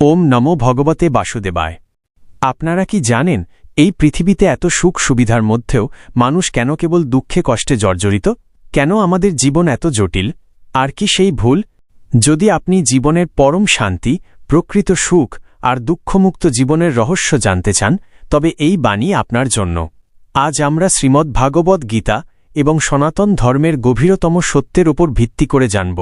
ওম নমো ভগবতে বাসুদেবায়। আপনারা কি জানেন, এই পৃথিবীতে এত সুখ সুবিধার মধ্যেও মানুষ কেন কেবল দুঃখে কষ্টে জর্জরিত? কেন আমাদের জীবন এত জটিল? আর কি সেই ভুল? যদি আপনি জীবনের পরম শান্তি, প্রকৃত সুখ আর দুঃখমুক্ত জীবনের রহস্য জানতে চান, তবে এই বাণী আপনার জন্য। আজ আমরা শ্রীমদ্ ভাগবত গীতা এবং সনাতন ধর্মের গভীরতম সত্যের ওপর ভিত্তি করে জানব।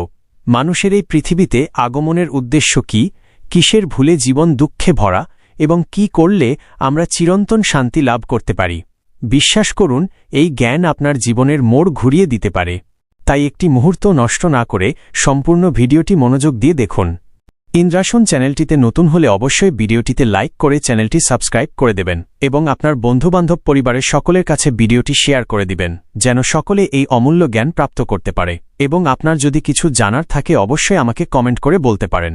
মানুষের এই পৃথিবীতে আগমনের উদ্দেশ্য কি কিসের ভুলে জীবন দুঃখে ভরা এবং কি করলে আমরা চিরন্তন শান্তি লাভ করতে পারি? বিশ্বাস করুন, এই জ্ঞান আপনার জীবনের মোড় ঘুরিয়ে দিতে পারে। তাই একটি মুহূর্ত নষ্ট না করে সম্পূর্ণ ভিডিওটি মনোযোগ দিয়ে দেখুন। ইন্দ্রাসন চ্যানেলটিতে নতুন হলে অবশ্যই ভিডিওটিতে লাইক করে চ্যানেলটি সাবস্ক্রাইব করে দেবেন এবং আপনার বন্ধুবান্ধব পরিবারের সকলের কাছে ভিডিওটি শেয়ার করে দিবেন, যেন সকলে এই অমূল্য জ্ঞান প্রাপ্ত করতে পারে। এবং আপনার যদি কিছু জানার থাকে অবশ্যই আমাকে কমেন্ট করে বলতে পারেন।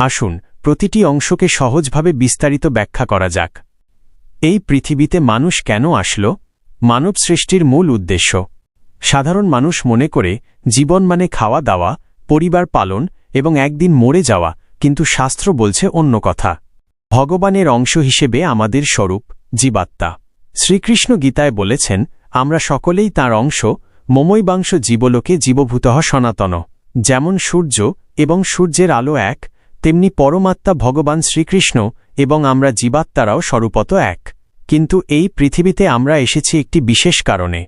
আসুন, প্রতিটি অংশকে সহজভাবে বিস্তারিত ব্যাখ্যা করা যাক। এই পৃথিবীতে মানুষ কেন আসল? মানব সৃষ্টির মূল উদ্দেশ্য। সাধারণ মানুষ মনে করে, জীবন মানে খাওয়া দাওয়া, পরিবার পালন এবং একদিন মরে যাওয়া, কিন্তু শাস্ত্র বলছে অন্য কথা। ভগবানের অংশ হিসেবে আমাদের স্বরূপ, জীবাত্মা। শ্রীকৃষ্ণ গীতায় বলেছেন, আমরা সকলেই তার অংশ, মমৈবাংশ জীবলোকে জীবভূত সনাতন। যেমন সূর্য এবং সূর্যের আলো এক তেমনি পরমাত্মা ভগবান শ্রীকৃষ্ণ এবং আমরা জীবাত্মারাও স্বরূপত এক। কিন্তু এই পৃথিবীতে আমরা এসেছি একটি বিশেষ কারণে।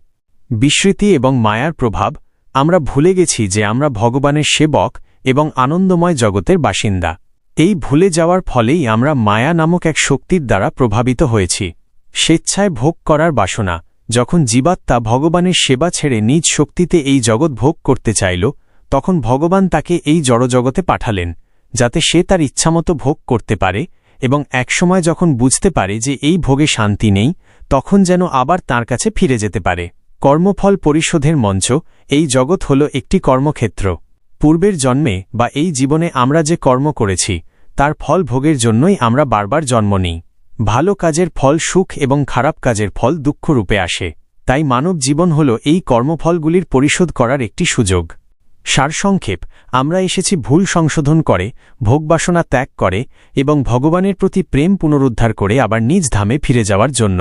বিস্মৃতি এবং মায়ার প্রভাব, আমরা ভুলে গেছি যে আমরা ভগবানের সেবক এবং আনন্দময় জগতের বাসিন্দা। এই ভুলে যাওয়ার ফলেই আমরা মায়া নামক এক শক্তির দ্বারা প্রভাবিত হয়েছি। স্বেচ্ছায় ভোগ করার বাসনা, যখন জীবাত্মা ভগবানের সেবা ছেড়ে নিজ শক্তিতে এই জগৎ ভোগ করতে চাইল, তখন ভগবান তাকে এই জড়জগতে পাঠালেন। যাতে সে তার ইচ্ছামতো ভোগ করতে পারে এবং একসময় যখন বুঝতে পারে যে এই ভোগে শান্তি নেই, তখন যেন আবার তার কাছে ফিরে যেতে পারে। কর্মফল পরিশোধের মঞ্চ, এই জগৎ হল একটি কর্মক্ষেত্র। পূর্বের জন্মে বা এই জীবনে আমরা যে কর্ম করেছি, তার ফল ভোগের জন্যই আমরা বারবার জন্ম নিই। ভালো কাজের ফল সুখ এবং খারাপ কাজের ফল দুঃখরূপে আসে। তাই মানব জীবন হল এই কর্মফলগুলির পরিশোধ করার একটি সুযোগ। সারসংক্ষেপ, আমরা এসেছি ভুল সংশোধন করে ভোগবাসনা ত্যাগ করে এবং ভগবানের প্রতি প্রেম পুনরুদ্ধার করে আবার নিজ ধামে ফিরে যাওয়ার জন্য।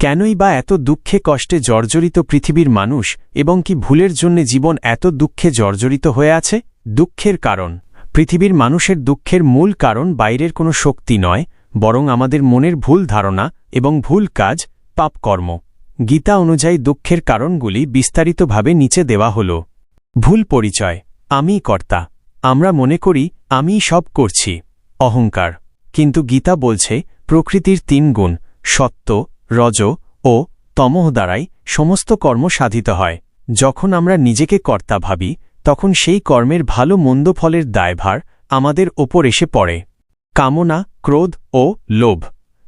কেনই বা এত দুঃখে কষ্টে জর্জরিত পৃথিবীর মানুষ এবং কি ভুলের জন্যে জীবন এত দুঃখে জর্জরিত হয়ে আছে? দুঃখের কারণ। পৃথিবীর মানুষের দুঃখের মূল কারণ বাইরের কোনো শক্তি নয়, বরং আমাদের মনের ভুল ধারণা এবং ভুল কাজ, পাপকর্ম। গীতা অনুযায়ী দুঃখের কারণগুলি বিস্তারিতভাবে নিচে দেওয়া হল। ভুল পরিচয়। আমি কর্তা। আমরা মনে করি, আমি সব করছি। অহংকার। কিন্তু গীতা বলছে, প্রকৃতির তিন গুণ, সত্য, রজ ও তমহ দ্বারাই সমস্ত কর্ম সাধিত হয়। যখন আমরা নিজেকে কর্তা ভাবি, তখন সেই কর্মের ভালো মন্দ ফলের দায়ভার আমাদের ওপর এসে পড়ে। কামনা, ক্রোধ ও লোভ,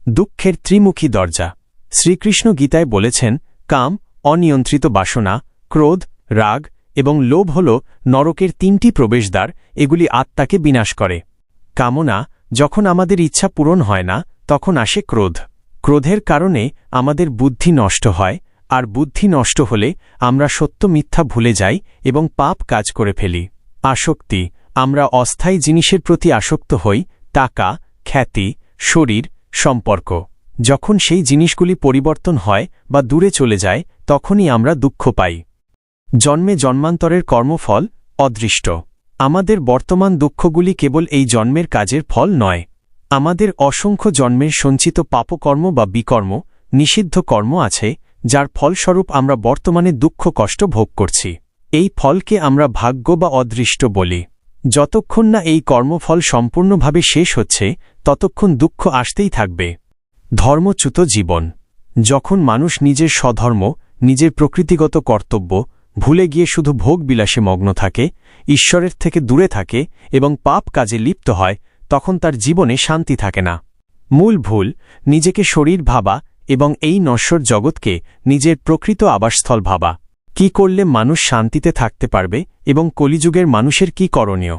দুঃখের ত্রিমুখী দরজা। শ্রীকৃষ্ণ গীতায় বলেছেন, কাম, অনিয়ন্ত্রিত বাসনা, ক্রোধ, রাগ এবং লোভ হল নরকের তিনটি প্রবেশদ্বার, এগুলি আত্মাকে বিনাশ করে। কামনা, যখন আমাদের ইচ্ছা পূরণ হয় না, তখন আসে ক্রোধ। ক্রোধের কারণে আমাদের বুদ্ধি নষ্ট হয়, আর বুদ্ধি নষ্ট হলে আমরা সত্য মিথ্যা ভুলে যাই এবং পাপ কাজ করে ফেলি। আসক্তি, আমরা অস্থায়ী জিনিসের প্রতি আসক্ত হই, টাকা, খ্যাতি, শরীর, সম্পর্ক। যখন সেই জিনিসগুলি পরিবর্তন হয় বা দূরে চলে যায়, তখনই আমরা দুঃখ পাই। জন্মে জন্মান্তরের কর্মফল অদৃষ্ট। আমাদের বর্তমান দুঃখগুলি কেবল এই জন্মের কাজের ফল নয়। আমাদের অসংখ্য জন্মের সঞ্চিত পাপকর্ম বা বিকর্ম, নিষিদ্ধ কর্ম আছে, যার ফলস্বরূপ আমরা বর্তমানে দুঃখ কষ্ট ভোগ করছি। এই ফলকে আমরা ভাগ্য বা অদৃষ্ট বলি। যতক্ষণ না এই কর্মফল সম্পূর্ণভাবে শেষ হচ্ছে, ততক্ষণ দুঃখ আসতেই থাকবে। ধর্মচ্যুত জীবন। যখন মানুষ নিজের স্বধর্ম, নিজের প্রকৃতিগত কর্তব্য ভুলে গিয়ে শুধু ভোগ বিলাসে মগ্ন থাকে, ঈশ্বরের থেকে দূরে থাকে এবং পাপ কাজে লিপ্ত হয়, তখন তার জীবনে শান্তি থাকে না। মূল ভুল, নিজেকে শরীর ভাবা এবং এই নশ্বর জগৎকে নিজের প্রকৃত আবাসস্থল ভাবা। কি করলে মানুষ শান্তিতে থাকতে পারবে এবং কলিযুগের মানুষের কি করণীয়?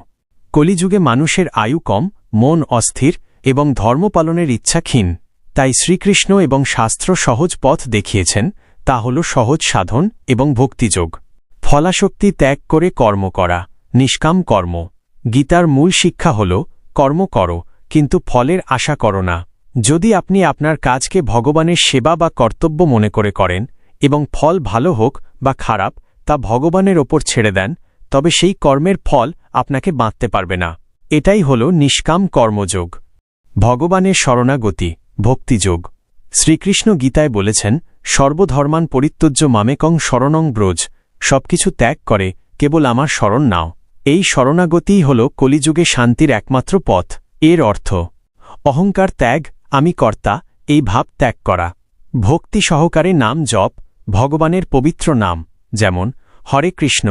কলিযুগে মানুষের আয়ু কম, মন অস্থির এবং ধর্ম পালনের ইচ্ছা ক্ষীণ। তাই শ্রীকৃষ্ণ এবং শাস্ত্র সহজ পথ দেখিয়েছেন তা হল সহজ সাধন এবং ভক্তিযোগ। ফলাশক্তি ত্যাগ করে কর্ম করা, নিষ্কাম কর্ম। গীতার মূল শিক্ষা হল, কর্ম করো, কিন্তু ফলের আশা করো না। যদি আপনি আপনার কাজকে ভগবানের সেবা বা কর্তব্য মনে করে করেন এবং ফল ভালো হোক বা খারাপ তা ভগবানের ওপর ছেড়ে দেন, তবে সেই কর্মের ফল আপনাকে বাঁধতে পারবে না। এটাই হল নিষ্কাম কর্মযোগ। ভগবানের শরণাগতি, ভক্তিযোগ। শ্রীকৃষ্ণ গীতায় বলেছেন সর্বধর্মান পরিত্যজ্য মামেকং শরণং ব্রজ, সবকিছু ত্যাগ করে, কেবল আমার শরণ নাও। এই শরণাগতিই হল কলিযুগে শান্তির একমাত্র পথ। এর অর্থ, অহংকার ত্যাগ, আমি কর্তা, এই ভাব ত্যাগ করা। ভক্তি সহকারে নাম জপ, ভগবানের পবিত্র নাম, যেমন, হরে কৃষ্ণ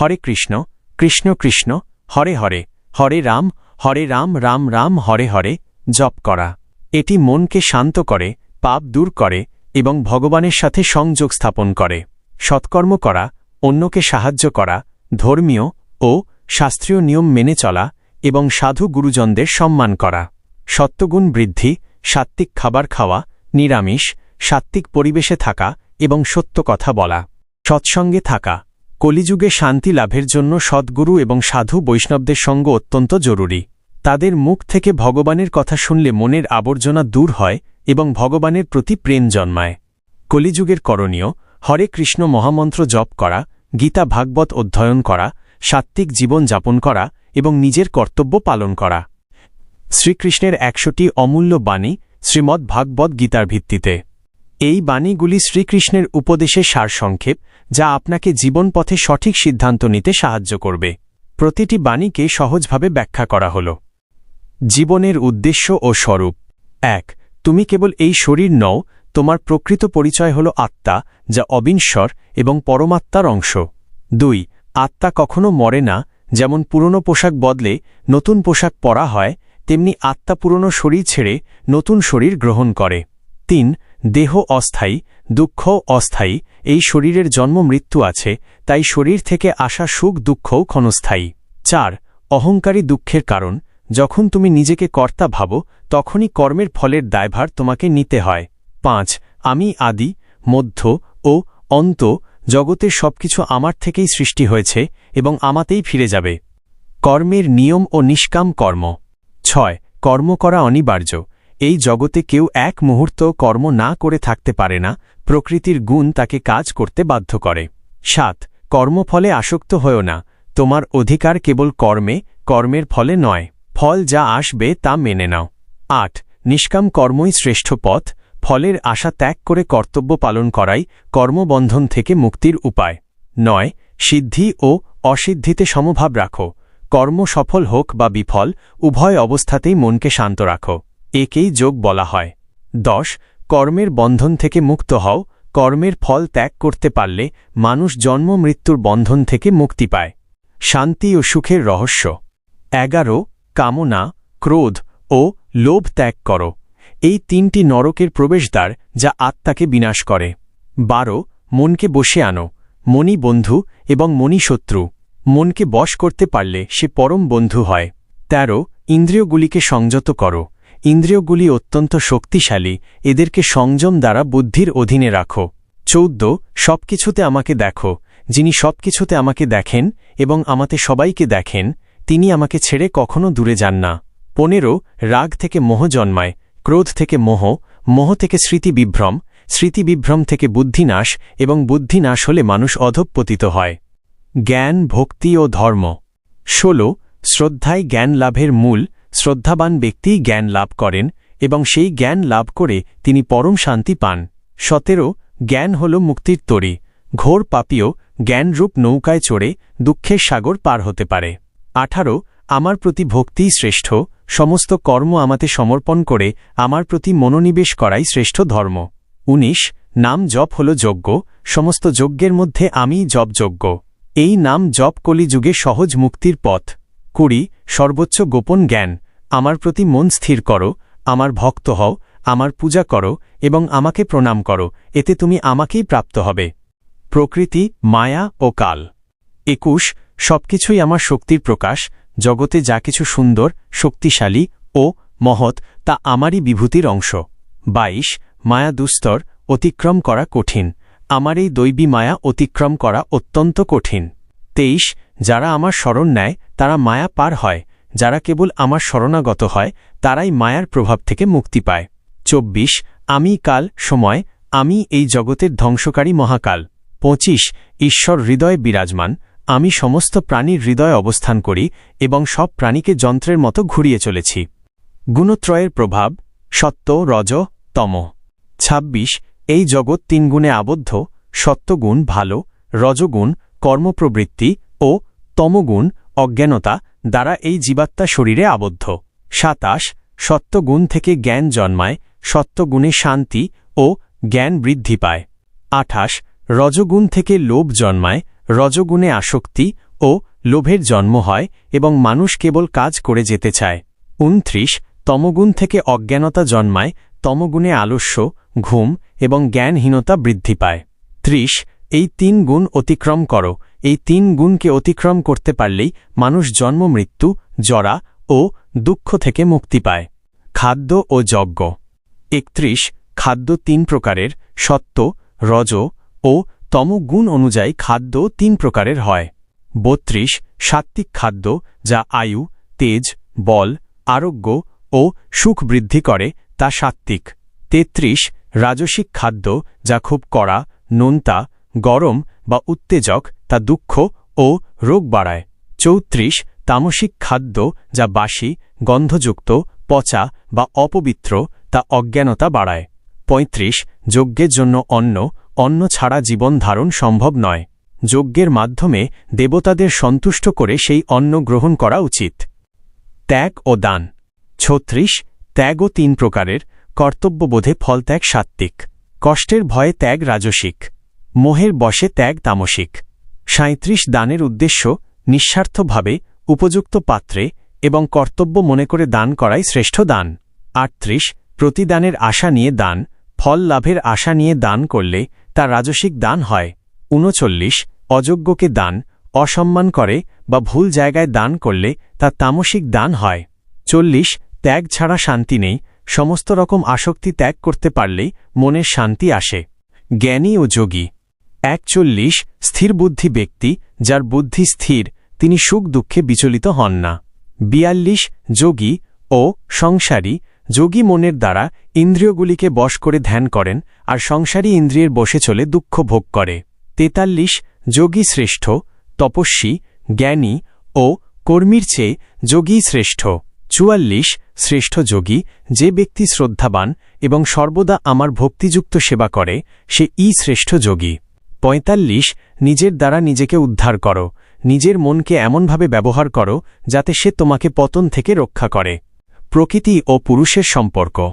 হরে কৃষ্ণ কৃষ্ণ কৃষ্ণ, হরে হরে হরে রাম হরে রাম রাম রাম, হরে হরে, জপ করা। এটি মনকে শান্ত করে, পাপ দূর করে এবং ভগবানের সাথে সংযোগ স্থাপন করে, সৎকর্ম করা, অন্যকে সাহায্য করা, ধর্মীয় ও শাস্ত্রীয় নিয়ম মেনে চলা এবং সাধু গুরুজনদের সম্মান করা। সত্যগুণ বৃদ্ধি, সাত্ত্বিক খাবার খাওয়া, নিরামিষ, সাত্ত্বিক পরিবেশে থাকা এবং সত্য কথা বলা। সৎসঙ্গে থাকা, কলিযুগে শান্তি লাভের জন্য সদ্গুরু এবং সাধু বৈষ্ণবদের সঙ্গ অত্যন্ত জরুরি। তাদের মুখ থেকে ভগবানের কথা শুনলে মনের আবর্জনা দূর হয় এবং ভগবানের প্রতি প্রেম জন্মায়। কলিযুগের করণীয়, হরে কৃষ্ণ মহামন্ত্র জপ করা, গীতা ভাগবত অধ্যয়ন করা, সাত্ত্বিক জীবন যাপন করা এবং নিজের কর্তব্য পালন করা। শ্রীকৃষ্ণের একশোটি অমূল্য বাণী শ্রীমদ্ ভাগবত গীতার ভিত্তিতে। এই বাণীগুলি শ্রীকৃষ্ণের উপদেশের সারসংক্ষেপ, যা আপনাকে জীবনপথে সঠিক সিদ্ধান্ত নিতে সাহায্য করবে। প্রতিটি বাণীকে সহজভাবে ব্যাখ্যা করা হল। জীবনের উদ্দেশ্য ও স্বরূপ। এক তুমি কেবল এই শরীর নও, তোমার প্রকৃত পরিচয় হল আত্মা, যা অবিনশ্বর এবং পরমাত্মার অংশ। দুই, আত্মা কখনো মরে না, যেমন পুরনো পোশাক বদলে নতুন পোশাক পরা হয়, তেমনি আত্মা পুরনো শরীর ছেড়ে নতুন শরীর গ্রহণ করে। তিন, দেহ অস্থায়ী, দুঃখ অস্থায়ী, এই শরীরের জন্ম মৃত্যু আছে, তাই শরীর থেকে আসা সুখ দুঃখও ক্ষণস্থায়ী। চার, অহংকারী দুঃখের কারণ যখন তুমি নিজেকে কর্তা ভাবো, তখনই কর্মের ফলের দায়ভার তোমাকে নিতে হয়। পাঁচ, আমি আদি, মধ্য ও অন্ত জগতের সবকিছু আমার থেকেই সৃষ্টি হয়েছে এবং আমাতেই ফিরে যাবে। কর্মের নিয়ম ও নিষ্কাম কর্ম। ছয়, কর্ম করা অনিবার্য। এই জগতে কেউ এক মুহূর্ত কর্ম না করে থাকতে পারে না, প্রকৃতির গুণ তাকে কাজ করতে বাধ্য করে। সাত, কর্মফলে আসক্ত হয়েও না। তোমার অধিকার কেবল কর্মে, কর্মের ফলে নয়। ফল যা আসবে তা মেনে নাও। আট, নিষ্কাম কর্মই শ্রেষ্ঠ পথ, ফলের আশা ত্যাগ করে কর্তব্য পালন করাই কর্মবন্ধন থেকে মুক্তির উপায়। নয়, সিদ্ধি ও অসিদ্ধিতে সমভাব রাখো। কর্ম সফল হোক বা বিফল, উভয় অবস্থাতেই মনকে শান্ত রাখো। একেই যোগ বলা হয়। দশ, কর্মের বন্ধন থেকে মুক্ত হও। কর্মের ফল ত্যাগ করতে পারলে মানুষ জন্ম মৃত্যুর বন্ধন থেকে মুক্তি পায়। শান্তি ও সুখের রহস্য। এগারো কামনা, ক্রোধ ও লোভ ত্যাগ করো। এই তিনটি নরকের প্রবেশদ্বার যা আত্মাকে বিনাশ করে। বারো, মনকে বসে আনো। মনি বন্ধু এবং মনি শত্রু। মনকে বশ করতে পারলে সে পরম বন্ধু হয়। তেরো, ইন্দ্রিয়গুলিকে সংযত করো। ইন্দ্রিয়গুলি অত্যন্ত শক্তিশালী, এদেরকে সংযম দ্বারা বুদ্ধির অধীনে রাখো। চৌদ্দ, সবকিছুতে আমাকে দেখো। যিনি সবকিছুতে আমাকে দেখেন এবং আমাতে সবাইকে দেখেন তিনি আমাকে ছেড়ে কখনো দূরে যান না। পনেরো, রাগ থেকে মোহ জন্মায়, ক্রোধ থেকে মোহ মোহ থেকে স্মৃতিবিভ্রম স্মৃতিবিভ্রম থেকে বুদ্ধিনাশ এবং বুদ্ধিনাশ হলে মানুষ অধঃপতিত হয়। জ্ঞান, ভক্তি ও ধর্ম। ষোলো, শ্রদ্ধায় জ্ঞান লাভের মূল, শ্রদ্ধাবান ব্যক্তিই জ্ঞান লাভ করেন এবং সেই জ্ঞান লাভ করে তিনি পরম শান্তি পান। সতেরো, জ্ঞান হল মুক্তির তরি। ঘোর পাপীয়, জ্ঞানরূপ নৌকায় চড়ে, দুঃখের সাগর পার হতে পারে। আঠারো, আমার প্রতি ভক্তিই শ্রেষ্ঠ, সমস্ত কর্ম আমাতে সমর্পণ করে আমার প্রতি মনোনিবেশ করাই শ্রেষ্ঠ ধর্ম। ১৯ নাম জপ হল যজ্ঞ, সমস্ত যজ্ঞের মধ্যে আমি জপযোগ্য এই নাম জপ কলিযুগে সহজ মুক্তির পথ। কুড়ি, সর্বোচ্চ গোপন জ্ঞান, আমার প্রতি মন স্থির করো, আমার ভক্ত হও, আমার পূজা করো এবং আমাকে প্রণাম করো, এতে তুমি আমাকেই প্রাপ্ত হবে। প্রকৃতি, মায়া ও কাল। একুশ সবকিছুই আমার শক্তির প্রকাশ, জগতে যা কিছু সুন্দর, শক্তিশালী ও মহৎ, তা আমারই বিভূতির অংশ। ২২ মায়া দুস্তর, অতিক্রম করা কঠিন। আমার এই দৈবী মায়া অতিক্রম করা অত্যন্ত কঠিন। তেইশ, যারা আমার স্মরণ নেয়, তারা মায়া পার হয়। যারা কেবল আমার শরণাগত হয়, তারাই মায়ার প্রভাব থেকে মুক্তি পায়। চব্বিশ, আমি কাল, সময়, আমি এই জগতের ধ্বংসকারী মহাকাল। পঁচিশ, ঈশ্বর হৃদয়ে বিরাজমান। আমি সমস্ত প্রাণীর হৃদয়ে অবস্থান করি এবং সব প্রাণীকে যন্ত্রের মতো ঘুরিয়ে চলেছি। গুণত্রয়ের প্রভাব, সত্য, রজ, তম। ২৬ এই জগৎ তিন গুণে আবদ্ধ, সত্যগুণ ভালো, রজগুণ কর্মপ্রবৃত্তি ও তমগুণ অজ্ঞানতা দ্বারা এই জীবাত্মা শরীরে আবদ্ধ। সাতাশ, সত্যগুণ থেকে জ্ঞান জন্মায়, সত্যগুণে শান্তি ও জ্ঞান বৃদ্ধি পায়। আঠাশ, রজগুণ থেকে লোভ জন্মায় রজগুণে আসক্তি ও লোভের জন্ম হয় এবং মানুষ কেবল কাজ করে যেতে চায়। উনত্রিশ, তমগুণ থেকে অজ্ঞানতা জন্মায়, তমগুণে আলস্য, ঘুম এবং জ্ঞানহীনতা বৃদ্ধি পায়। ত্রিশ, এই তিন গুণ অতিক্রম করো। এই তিন গুণকে অতিক্রম করতে পারলেই মানুষ জন্ম, মৃত্যু, জরা ও দুঃখ থেকে মুক্তি পায়। খাদ্য ও যজ্ঞ। একত্রিশ, খাদ্য তিন প্রকারের, সত্য, রজ ও তমগুণ অনুযায়ী খাদ্য তিন প্রকারের হয়। বত্রিশ, সাত্ত্বিক খাদ্য, যা আয়ু, তেজ, বল, আরোগ্য ও সুখ বৃদ্ধি করে, তা সাত্ত্বিক। তেত্রিশ, রাজসিক খাদ্য, যা খুব কড়া, নোনতা, গরম বা উত্তেজক, তা দুঃখ ও রোগ বাড়ায়। চৌত্রিশ, তামসিক খাদ্য, যা বাসি, গন্ধযুক্ত, পচা বা অপবিত্র, তা অজ্ঞানতা বাড়ায়। ৩৫ যজ্ঞের জন্য অন্ন অন্ন ছাড়া জীবন ধারণ সম্ভব নয়। যজ্ঞের মাধ্যমে দেবতাদের সন্তুষ্ট করে সেই অন্ন গ্রহণ করা উচিত। ত্যাগ ও দান। ছত্রিশ ত্যাগও তিন প্রকারের কর্তব্যবোধে ফলত্যাগ সাত্ত্বিক। কষ্টের ভয়ে ত্যাগ রাজসিক। মোহের বশে ত্যাগ তামসিক। সাঁত্রিশ দানের উদ্দেশ্য নিঃস্বার্থভাবে উপযুক্ত পাত্রে এবং কর্তব্য মনে করে দান করাই শ্রেষ্ঠ দান। আটত্রিশ, প্রতিদানের আশা নিয়ে দান। ফল লাভের আশা নিয়ে দান করলে তা রাজসিক দান হয়। উনচল্লিশ, অযোগ্যকে দান, অসম্মান করে বা ভুল জায়গায় দান করলে তা তামসিক দান হয়। চল্লিশ, ত্যাগ ছাড়া শান্তি নেই, সমস্ত রকম আসক্তি ত্যাগ করতে পারলেই মনের শান্তি আসে। জ্ঞানী ও যোগী। একচল্লিশ স্থিরবুদ্ধি ব্যক্তি, যার বুদ্ধি স্থির, তিনি সুখ দুঃখে বিচলিত হন না। বিয়াল্লিশ, যোগী ও সংসারী যোগী মনের দ্বারা ইন্দ্রিয়গুলিকে বশ করে ধ্যান করেন আর সংসারী ইন্দ্রিয়ের বসে চলে দুঃখ ভোগ করে। তেতাল্লিশ, যোগী শ্রেষ্ঠ, তপস্বী, জ্ঞানী ও কর্মীর চেয়ে যোগী শ্রেষ্ঠ। চুয়াল্লিশ, শ্রেষ্ঠ যোগী, যে ব্যক্তি শ্রদ্ধাবান এবং সর্বদা আমার ভক্তিযুক্ত সেবা করে, সে ই শ্রেষ্ঠ যোগী। পঁয়তাল্লিশ, নিজের দ্বারা নিজেকে উদ্ধার করো, নিজের মনকে এমনভাবে ব্যবহার করো, যাতে সে তোমাকে পতন থেকে রক্ষা করে। প্রকৃতি ও পুরুষের সম্পর্ক।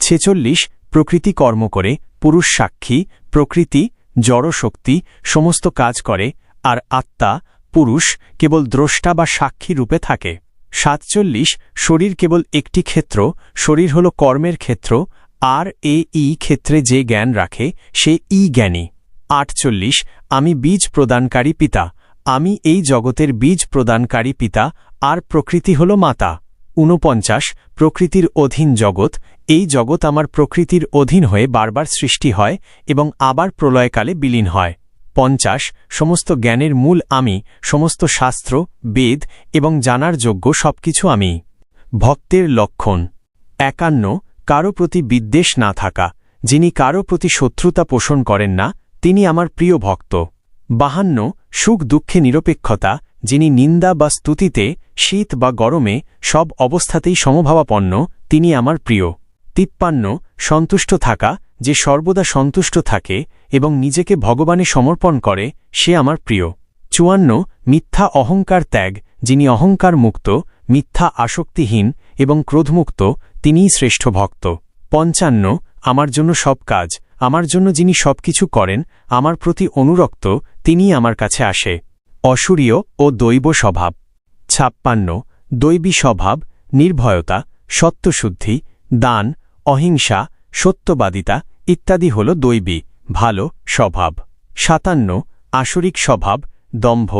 ছেচল্লিশ, প্রকৃতি কর্ম করে, পুরুষ সাক্ষী, প্রকৃতি, জড়শক্তি, সমস্ত কাজ করে, আর আত্মা, পুরুষ, কেবল দ্রষ্টা বা সাক্ষী রূপে থাকে। সাতচল্লিশ, শরীর কেবল একটি ক্ষেত্র, শরীর হল কর্মের ক্ষেত্র, আর এ ই ক্ষেত্রে যে জ্ঞান রাখে, সে ই জ্ঞানী। আটচল্লিশ, আমি বীজ প্রদানকারী পিতা, আমি এই জগতের বীজ প্রদানকারী পিতা, আর প্রকৃতি হল মাতা। ঊনপঞ্চাশ, প্রকৃতির অধীন জগৎ, এই জগৎ আমার প্রকৃতির অধীন হয়ে বারবার সৃষ্টি হয় এবং আবার প্রলয়কালে বিলীন হয়। পঞ্চাশ, সমস্ত জ্ঞানের মূল আমি, সমস্ত শাস্ত্র, বেদ এবং জানার যোগ্য সবকিছু আমি। ভক্তের লক্ষণ। একান্ন, কারও প্রতি বিদ্বেষ না থাকা। যিনি কারও প্রতি শত্রুতা পোষণ করেন না, তিনি আমার প্রিয় ভক্ত। বাহান্ন সুখ দুঃখে নিরপেক্ষতা। যিনি নিন্দা বা স্তুতিতে, শীত বা গরমে সব অবস্থাতেই সমভাবাপন্ন, তিনি আমার প্রিয়। তিপ্পান্ন, সন্তুষ্ট থাকা, যে সর্বদা সন্তুষ্ট থাকে এবং নিজেকে ভগবানে সমর্পণ করে, সে আমার প্রিয়। চুয়ান্ন, মিথ্যা অহংকার ত্যাগ, যিনি অহংকার মুক্ত, মিথ্যা আসক্তিহীন এবং ক্রোধমুক্ত, তিনিই শ্রেষ্ঠ ভক্ত। পঞ্চান্ন, আমার জন্য সব কাজ, আমার জন্য যিনি সবকিছু করেন, আমার প্রতি অনুরক্ত, তিনিই আমার কাছে আসে। অসুরীয় ও দৈব স্বভাব ছাপ্পান্ন দৈবী স্বভাব নির্ভয়তা, সত্যশুদ্ধি, দান, অহিংসা, সত্যবাদিতা ইত্যাদি হল দৈবী, ভালো, স্বভাব। সাতান্ন, আসরিক স্বভাব, দম্ভ,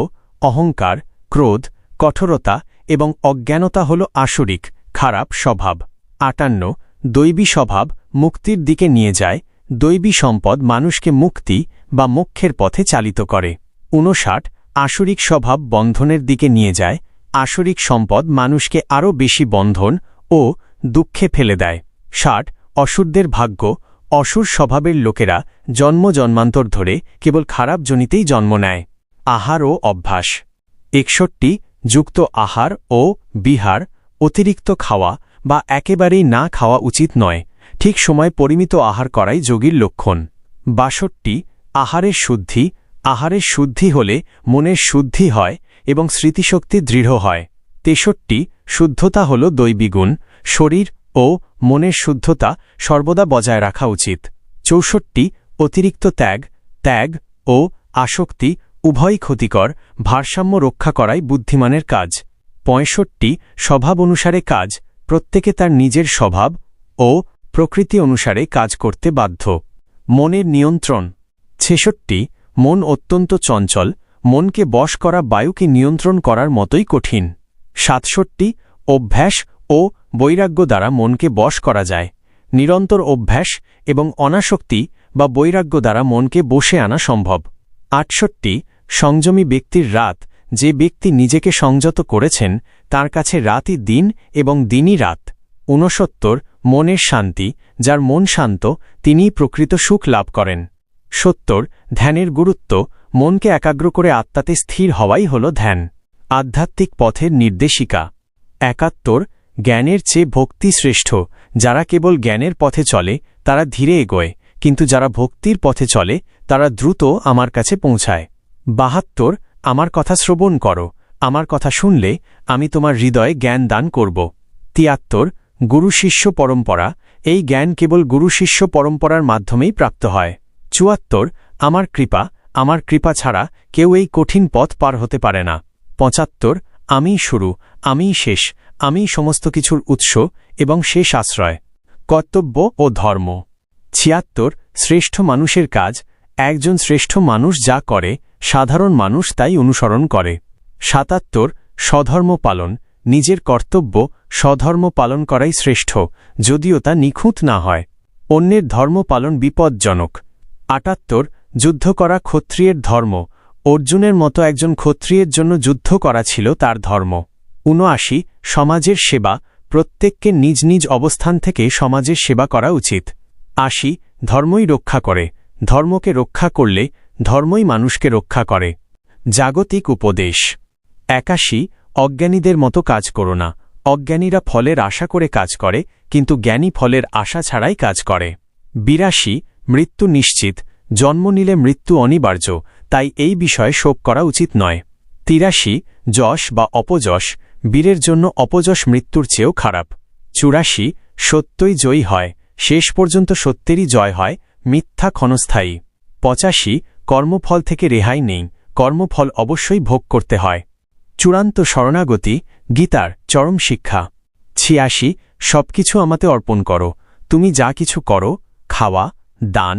অহংকার, ক্রোধ, কঠোরতা এবং অজ্ঞানতা হল আসরিক, খারাপ স্বভাব। আটান্ন দৈবী স্বভাব মুক্তির দিকে নিয়ে যায়, দৈবী সম্পদ মানুষকে মুক্তি বা মোক্ষের পথে চালিত করে। ঊনষাট আসরিক স্বভাব বন্ধনের দিকে নিয়ে যায়, আসরিক সম্পদ মানুষকে আরও বেশি বন্ধন ও দুঃখে ফেলে দেয়। ষাট, অসুরদের ভাগ্য, অসুর স্বভাবের লোকেরা জন্ম জন্মান্তর ধরে কেবল খারাপ জনিতেই জন্ম নেয়। আহার ও অভ্যাস। একষট্টি, যুক্ত আহার ও বিহার, অতিরিক্ত খাওয়া বা একেবারেই না খাওয়া উচিত নয়, ঠিক সময় পরিমিত আহার করাই যোগীর লক্ষণ। বাষট্টি, আহারের শুদ্ধি আহারের শুদ্ধি হলে মনের শুদ্ধি হয় এবং স্মৃতিশক্তি দৃঢ় হয়। তেষট্টি, শুদ্ধতা হল দৈবিগুণ, শরীর ও মনের শুদ্ধতা সর্বদা বজায় রাখা উচিত। চৌষট্টি, অতিরিক্ত ত্যাগ ত্যাগ ও আসক্তি উভয়ই ক্ষতিকর, ভারসাম্য রক্ষা করাই বুদ্ধিমানের কাজ। পঁয়ষট্টি, স্বভাব অনুসারে কাজ, প্রত্যেকে তার নিজের স্বভাব ও প্রকৃতি অনুসারে কাজ করতে বাধ্য। মনের নিয়ন্ত্রণ। ছেষট্টি মন অত্যন্ত চঞ্চল, মনকে বশ করা বায়ুকে নিয়ন্ত্রণ করার মতোই কঠিন। সাতষট্টি, অভ্যাস ও বৈরাগ্য দ্বারা মনকে বশ করা যায়। নিরন্তর অভ্যাস এবং অনাসক্তি বা বৈরাগ্য দ্বারা মনকে বসে আনা সম্ভব। আটষট্টি, সংযমী ব্যক্তির রাত, যে ব্যক্তি নিজেকে সংযত করেছেন, তার কাছে রাতই দিন এবং দিনই রাত। ঊনসত্তর, মনের শান্তি, যার মন শান্ত, তিনিই প্রকৃত সুখ লাভ করেন। সত্তর ধ্যানের গুরুত্ব মনকে একাগ্র করে আত্মাতে স্থির হওয়াই হল ধ্যান। আধ্যাত্মিক পথের নির্দেশিকা। একাত্তর, জ্ঞানের চেয়ে ভক্তি শ্রেষ্ঠ। যারা কেবল জ্ঞানের পথে চলে, তারা ধীরে এগোয়। কিন্তু যারা ভক্তির পথে চলে, তারা দ্রুত আমার কাছে পৌঁছায়। বাহাত্তর, আমার কথা শ্রবণ করো। আমার কথা শুনলে আমি তোমার হৃদয়ে জ্ঞান দান করব। তিয়াত্তর, গুরু শিষ্য পরম্পরা। এই জ্ঞান কেবল গুরু শিষ্য পরম্পরার মাধ্যমেই প্রাপ্ত হয়। চুয়াত্তর আমার কৃপা আমার কৃপা ছাড়া কেউ এই কঠিন পথ পার হতে পারে না। পঁচাত্তর, আমিই শুরু, আমিই শেষ, আমিই সমস্ত কিছুর উৎস এবং শেষ আশ্রয়। কর্তব্য ও ধর্ম। ছিয়াত্তর, শ্রেষ্ঠ মানুষের কাজ, একজন শ্রেষ্ঠ মানুষ যা করে, সাধারণ মানুষ তাই অনুসরণ করে। সাতাত্তর, স্বধর্ম পালন, নিজের কর্তব্য, স্বধর্ম পালন করাই শ্রেষ্ঠ, যদিও তা নিখুঁত না হয়। অন্যের ধর্ম পালন বিপজ্জনক। আটাত্তর যুদ্ধ করা ক্ষত্রিয়ের ধর্ম। অর্জুনের মতো একজন ক্ষত্রিয়ের জন্য যুদ্ধ করা ছিল তার ধর্ম। উনআশি, সমাজের সেবা। প্রত্যেককে নিজ নিজ অবস্থান থেকে সমাজের সেবা করা উচিত। আশি, ধর্মই রক্ষা করে। ধর্মকে রক্ষা করলে ধর্মই মানুষকে রক্ষা করে। জাগতিক উপদেশ। একাশি, অজ্ঞানীদের মতো কাজ করো না। অজ্ঞানীরা ফলের আশা করে কাজ করে, কিন্তু জ্ঞানী ফলের আশা ছাড়াই কাজ করে। বিরাশি, মৃত্যু নিশ্চিত। জন্ম নিলে মৃত্যু অনিবার্য, তাই এই বিষয়ে শোক করা উচিত নয়। তিরাশি, যশ বা অপযশ, বীরের জন্য অপযশ মৃত্যুর চেয়েও খারাপ। চুরাশি, সত্যই জয়ী হয়, শেষ পর্যন্ত সত্যেরই জয় হয়, মিথ্যা ক্ষণস্থায়ী। পঁচাশি, কর্মফল থেকে রেহাই নেই, কর্মফল অবশ্যই ভোগ করতে হয়। চূড়ান্ত শরণাগতি, গীতার চরম শিক্ষা। ছিয়াশি, সবকিছু আমাতে অর্পণ করো, তুমি যা কিছু করো, খাওয়া, দান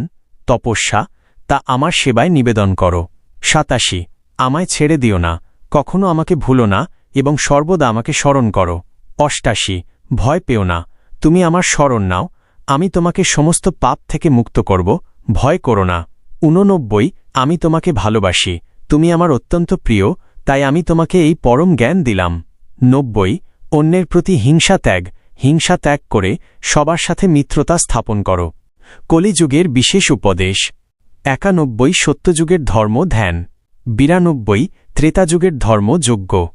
তপস্যা, তা আমার সেবায় নিবেদন করো। সাতাশি, আমায় ছেড়ে দিও না, কখনো আমাকে ভুলো না, এবং সর্বদা আমাকে স্মরণ করো। অষ্টাশি, ভয় পেও না, তুমি আমার স্মরণ নাও, আমি তোমাকে সমস্ত পাপ থেকে মুক্ত করব, ভয় করো না। ঊননব্বই, আমি তোমাকে ভালোবাসি, তুমি আমার অত্যন্ত প্রিয়, তাই আমি তোমাকে এই পরম জ্ঞান দিলাম। নব্বই, অন্যের প্রতি হিংসা ত্যাগ হিংসা ত্যাগ করে সবার সাথে মিত্রতা স্থাপন করো। কলিযুগের বিশেষ উপদেশ। একানব্বই সত্যযুগের ধর্ম ধ্যান। বিরানব্বই ত্রেতাযুগের ধর্ম যজ্ঞ।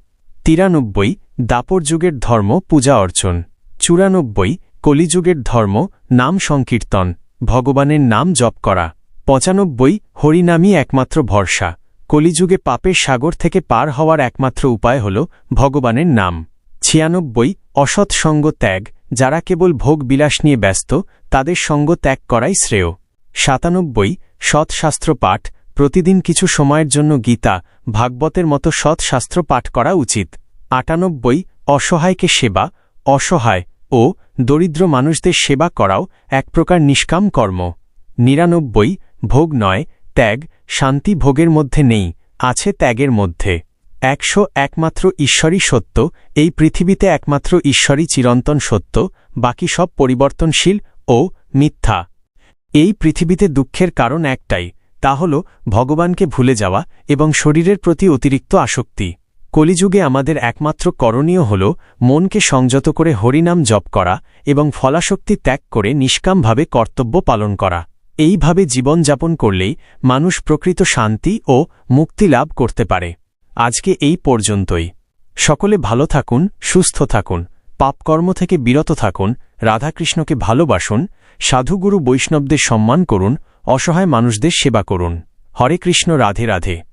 তিরানব্বই দাপর যুগের ধর্ম পূজা অর্চন। চুরানব্বই কলিযুগের ধর্ম নাম সংকীর্তন। ভগবানের নাম জপ করা। পঁচানব্বই হরিনামই একমাত্র ভরসা। কলিযুগে পাপের সাগর থেকে পার হওয়ার একমাত্র উপায় হল ভগবানের নাম। ছিয়ানব্বই অসৎ সঙ্গ ত্যাগ। যারা কেবল ভোগ বিলাস নিয়ে ব্যস্ত, তাদের সঙ্গ ত্যাগ করাই শ্রেয়। সাতানব্বই, সৎশাস্ত্র পাঠ, প্রতিদিন কিছু সময়ের জন্য গীতা, ভাগবতের মতো সৎশাস্ত্র পাঠ করা উচিত। আটানব্বই, অসহায়কে সেবা, অসহায় ও দরিদ্র মানুষদের সেবা করাও এক প্রকার নিষ্কাম কর্ম। নিরানব্বই, ভোগ নয়, ত্যাগ, শান্তি ভোগের মধ্যে নেই, আছে ত্যাগের মধ্যে। একশো একমাত্র ঈশ্বরই সত্য, এই পৃথিবীতে একমাত্র ঈশ্বরই চিরন্তন সত্য, বাকি সব পরিবর্তনশীল ও মিথ্যা। এই পৃথিবীতে দুঃখের কারণ একটাই, তা হল ভগবানকে ভুলে যাওয়া এবং শরীরের প্রতি অতিরিক্ত আসক্তি। কলিযুগে আমাদের একমাত্র করণীয় হল মনকে সংযত করে হরিনাম জপ করা এবং ফলাশক্তি ত্যাগ করে নিষ্কামভাবে কর্তব্য পালন করা। এইভাবে জীবনযাপন করলেই মানুষ প্রকৃত শান্তি ও মুক্তি লাভ করতে পারে। আজকে এই পর্যন্তই। সকলে ভালো থাকুন, সুস্থ থাকুন, পাপকর্ম থেকে বিরত থাকুন, রাধাকৃষ্ণকে ভালোবাসুন, সাধুগুরু বৈষ্ণবদের সম্মান করুন, অসহায় মানুষদের সেবা করুন। হরে কৃষ্ণ, রাধে রাধে।